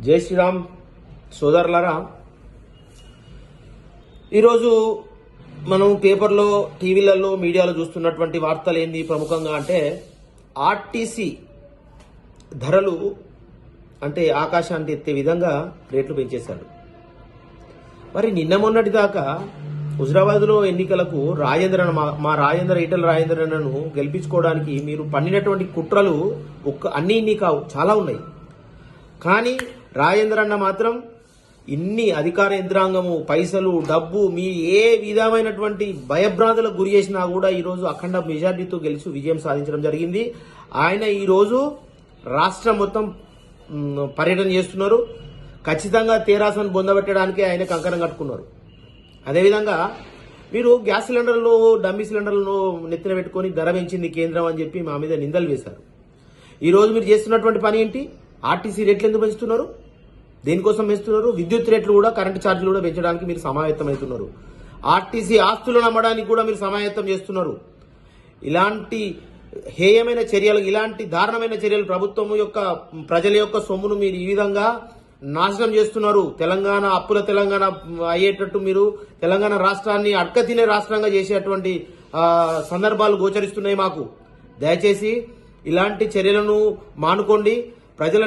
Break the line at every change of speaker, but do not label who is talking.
జై శ్రీరామ్ సోదరులారా. ఈరోజు మనం పేపర్లో టీవీలలో మీడియాలో చూస్తున్నటువంటి వార్తలు ఏంది ప్రముఖంగా అంటే ఆర్టీసీ ధరలు అంటే ఆకాశాన్ని ఎత్తే విధంగా రేట్లు పెంచేశాడు మరి నిన్న మొన్నటి దాకా హుజరాబాద్లో ఎన్నికలకు రాజేంద్రన్ మా- మా రాజేంద్ర ఈటల రాజేంద్రను గెలిపించుకోవడానికి మీరు పన్నినటువంటి కుట్రలు ఒక్క అన్ని ఇన్ని కావు చాలా ఉన్నాయి. కానీ రాజేంద్ర అన్న మాత్రం ఇన్ని అధికార యంత్రాంగము పైసలు డబ్బు మీ ఏ విధమైనటువంటి భయభ్రాంతులకు గురి చేసినా కూడా ఈరోజు అఖండ మెజార్టీతో గెలిచి విజయం సాధించడం జరిగింది. ఆయన ఈరోజు రాష్ట్రం మొత్తం పర్యటన చేస్తున్నారు. ఖచ్చితంగా తేరాసను బొందబెట్టడానికి ఆయన కంకణం కట్టుకున్నారు. అదేవిధంగా మీరు గ్యాస్ సిలిండర్లు డమ్మీ సిలిండర్లను నెత్తిన పెట్టుకొని ధర పెంచింది కేంద్రం అని చెప్పి మా మీద నిందలు వేశారు. ఈరోజు మీరు చేస్తున్నటువంటి పని ఏంటి? ఆర్టీసీ రేట్లు ఎందుకు పెంచుతున్నారు? దేనికోసం పెంచుతున్నారు విద్యుత్ రేట్లు కూడా కరెంటు ఛార్జీలు కూడా పెంచడానికి మీరు సమాయత్తమవుతున్నారు ఆర్టీసీ ఆస్తులను అమ్మడానికి కూడా మీరు సమాయత్తం చేస్తున్నారు. ఇలాంటి హేయమైన చర్యలు ఇలాంటి దారుణమైన చర్యలు ప్రభుత్వం యొక్క ప్రజల యొక్క సొమ్మును మీరు ఈ విధంగా నాశనం చేస్తున్నారు. తెలంగాణ అప్పుల తెలంగాణ అయ్యేటట్టు మీరు తెలంగాణ రాష్ట్రాన్ని అడ్క తినే రాష్ట్రంగా చేసేటువంటి సందర్భాలు గోచరిస్తున్నాయి మాకు. దయచేసి ఇలాంటి చర్యలను మానుకోండి. ప్రజల